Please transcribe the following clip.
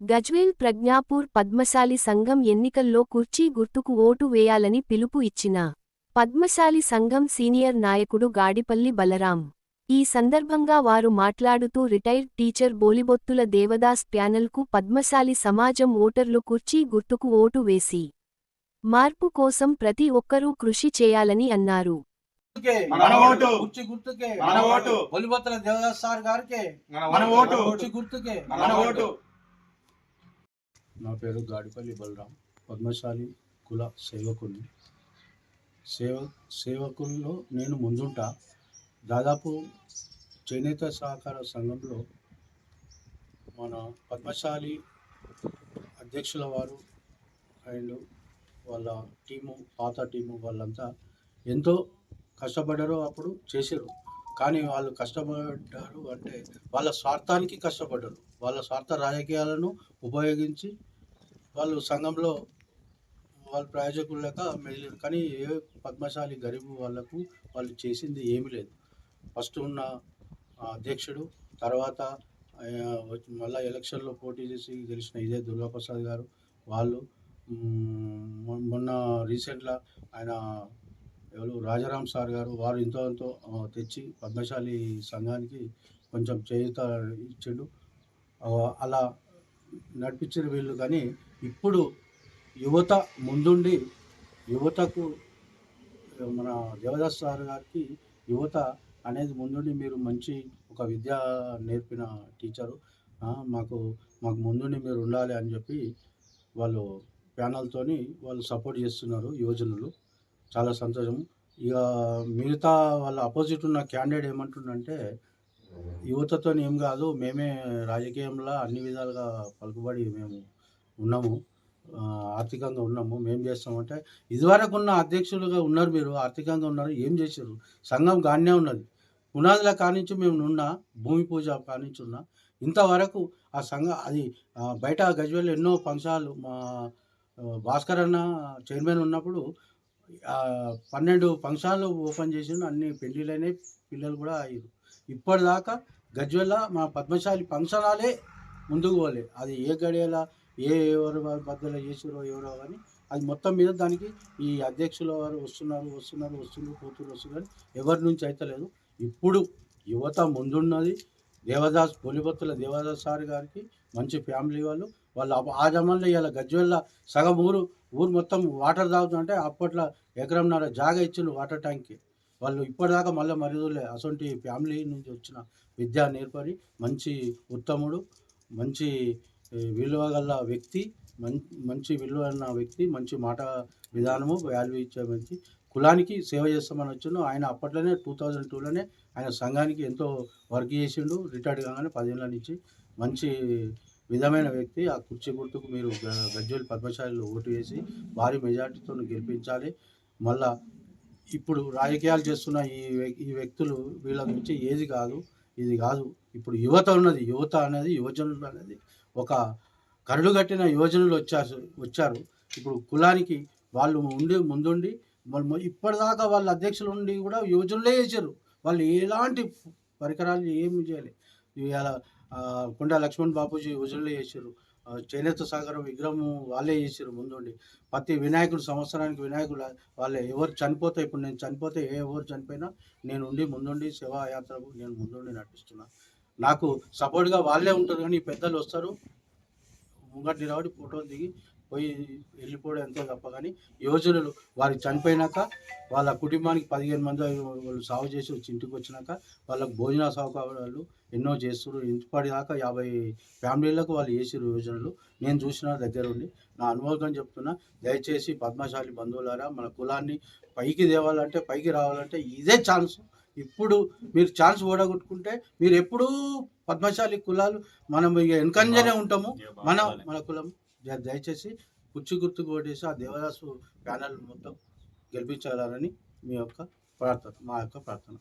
గజ్వేల్ ప్రజ్ఞాపూర్ పద్మశాలి సంఘం ఎన్నికల్లో కుర్చీ గుర్తుకు ఓటు వేయాలని పిలుపు ఇచ్చిన పద్మశాలి సంఘం సీనియర్ నాయకుడు గాడిపల్లి బలరాం. ఈ సందర్భంగా వారు మాట్లాడుతూ రిటైర్డ్ టీచర్ బోలిబొత్తుల దేవదాస్ ప్యానెల్కు పద్మశాలి సమాజం ఓటర్లు కుర్చీ గుర్తుకు ఓటు వేసి మార్పు కోసం ప్రతి ఒక్కరూ కృషి చేయాలని అన్నారు. గుర్తుకే మన ఓటు. కుర్చీ గుర్తుకే. మన ఓటు. ఒలిబొత్తల దేవదాస్ సార్ గారికి. మన ఓటు. కుర్చీ గుర్తుకే. మన ఓటు. నా పేరు గాడిపల్లి బలరాం. పద్మశాలి కుల సేవకుని సేవ సేవకుల్లో నేను ముందుంటా. దాదాపు చేనేత సహకార సంఘంలో మన పద్మశాలి అధ్యక్షుల వారు అండ్ వాళ్ళ టీము పాత టీము వాళ్ళంతా ఎంతో కష్టపడ్డారు అప్పుడు చేశారు. కానీ వాళ్ళు కష్టపడ్డారు అంటే వాళ్ళ స్వార్థానికి కష్టపడ్డారు. వాళ్ళ స్వార్థ రాజకీయాలను ఉపయోగించి వాళ్ళు సంఘంలో వాళ్ళ ప్రయోజకులు లేక మెదిలారు కానీ ఏ పద్మశాలి గరీబు వాళ్ళకు వాళ్ళు చేసింది ఏమీ లేదు. ఫస్ట్ ఉన్న అధ్యక్షుడు తర్వాత మళ్ళీ ఎలక్షన్లో పోటీ చేసి గెలిచిన ఇదే దుర్గాప్రసాద్ గారు వాళ్ళు మొన్న రీసెంట్గా ఆయన ఎవరు రాజారాం సార్ గారు వారు ఎంతో ఎంతో తెచ్చి పద్మశాలి సంఘానికి కొంచెం చేయుత ఇచ్చిండు. అలా నడిపించిన వీళ్ళు కానీ ఇప్పుడు యువత ముందుండి యువతకు మన దేవదాస్ సార్ గారికి యువత అనేది ముందుండి మీరు మంచి ఒక విద్య నేర్పిన టీచరు. మాకు మాకు ముందుండి మీరు ఉండాలి అని చెప్పి వాళ్ళు ప్యానల్తోని వాళ్ళు సపోర్ట్ చేస్తున్నారు యువజనులు. చాలా సంతోషం. ఇక మిగతా వాళ్ళ అపోజిట్ ఉన్న క్యాండిడేట్ ఏమంటుండంటే యువతతో ఏం కాదు మేమే రాజకీయంలో అన్ని విధాలుగా పలుకుబడి మేము ఉన్నాము ఆర్థికంగా ఉన్నాము. మేము చేస్తామంటే ఇదివరకు ఉన్న అధ్యక్షులుగా ఉన్నారు మీరు ఆర్థికంగా ఉన్నారు ఏం చేశారు? సంఘం గానే ఉన్నది. పునాదుల కానించి మేము ఉన్న భూమి పూజ కానించి ఉన్నా. ఇంతవరకు ఆ సంఘం అది బయట గజ్వేల్ ఎన్నో ఫంక్షన్లు మా భాస్కర్ అన్న చైర్మన్ ఉన్నప్పుడు పన్నెండు ఫంక్షన్లు ఓపెన్ చేసిన అన్ని పెళ్ళిళ్ళైనాయి పిల్లలు కూడా అయ్యారు. ఇప్పటిదాకా గజ్వెల్ల మా పద్మశాలి ఫంక్షనాలే ముందుకు పోలే. అది ఏ గడియల ఏ ఎవరు బద్దలు చేసారో ఎవరో కానీ అది మొత్తం మీద దానికి ఈ అధ్యక్షుల వారు వస్తున్నారు వస్తున్నారు వస్తున్నారు పోతున్నారు వస్తున్నారు. ఎవరి నుంచి అయితే లేదు. ఇప్పుడు యువత ముందున్నది దేవదాస్ బొలిబొత్తుల దేవదాస్ సార్ గారికి మంచి ఫ్యామిలీ వాళ్ళు. వాళ్ళు ఆ- ఆ ఇలా గజ్వెల్ల సగం ఊరు ఊరు మొత్తం వాటర్ తాగుతుంటే అప్పట్లో ఎకరంన్నర జాగా ఇచ్చిండు వాటర్ ట్యాంక్కి. వాళ్ళు ఇప్పటిదాకా మళ్ళీ మరిదులే అసొంటి ఫ్యామిలీ నుంచి వచ్చిన విద్యా నేర్పరి మంచి ఉత్తముడు మంచి విలువ గల వ్యక్తి మంచి మంచి విలువ ఉన్న వ్యక్తి మంచి మాట విధానము వాల్యూ ఇచ్చే మంచి కులానికి సేవ చేస్తామని వచ్చిండు. ఆయన అప్పట్లోనే టూ థౌజండ్ టూలోనే ఆయన సంఘానికి ఎంతో వర్క్ చేసిండు. రిటైర్డ్ కాగానే పదిహేనుల నుంచి మంచి విధమైన వ్యక్తి. ఆ కుర్చీ గుర్తుకు మీరు గ- గజ్వేల్ పద్మశాలిలో ఓటు వేసి భారీ మెజార్టీతో గెలిపించాలి. మళ్ళా ఇప్పుడు రాజకీయాలు చేస్తున్న ఈ ఈ వ్యక్తులు వీళ్ళ నుంచి ఏది కాదు ఇది కాదు. ఇప్పుడు యువత ఉన్నది యువత అనేది యువజనులు అనేది ఒక కరడు కట్టిన యువజనులు వచ్చారు వచ్చారు. ఇప్పుడు కులానికి వాళ్ళు ఉండి ముందుండి వాళ్ళు ఇప్పటిదాకా వాళ్ళ అధ్యక్షులు ఉండి కూడా యువజనులే చేశారు. వాళ్ళు ఎలాంటి పరికరాలు ఏమి చేయాలి. ఇవాళ కొండా లక్ష్మణ్ బాపూజీ యువజనులే చేశారు. చేనేత సాగరం విగ్రహం వాళ్ళే చేశారు ముందుండి. ప్రతి వినాయకుడు సంవత్సరానికి వినాయకుడు వాళ్ళే ఎవరు చనిపోతే ఇప్పుడు నేను చనిపోతే ఏ ఎవరు చనిపోయినా నేను ఉండి ముందుండి సేవా నేను ముందుండి నటిస్తున్నాను నాకు సపోర్ట్గా వాళ్ళే ఉంటారు కానీ పెద్దలు వస్తారు. ముంగటి నిలబడి ఫోటోలు దిగి పోయి వెళ్ళిపోవడం ఎంతో తప్ప కానీ యోజనలు వారు చనిపోయినాక వాళ్ళ కుటుంబానికి పదిహేను మంది వాళ్ళు సాగు చేసి వచ్చి ఇంటికి వచ్చినాక వాళ్ళకు భోజన సౌకర్యాలు ఎన్నో చేస్తారు ఇంటిపడిదాకా యాభై ఫ్యామిలీలకు వాళ్ళు చేసిన యోజనలు. నేను చూసిన దగ్గర ఉండి నా అనుభవం చెప్తున్నా దయచేసి పద్మశాలి బంధువులారా మన కులాన్ని పైకి తేవాలంటే పైకి రావాలంటే ఇదే ఛాన్స్. ఇప్పుడు మీరు ఛాన్స్ ఓడగొట్టుకుంటే మీరు ఎప్పుడూ పద్మశాలి కులాలు మనం ఇక వెనకంజనే ఉంటాము. మన మన కులం. దయచేసి కుర్చీ గుర్తుకు ఓటేసి ఆ దేవదాసు ప్యానల్ మొత్తం గెలిపించాలని మీ యొక్క ప్రార్థన మా యొక్క ప్రార్థన.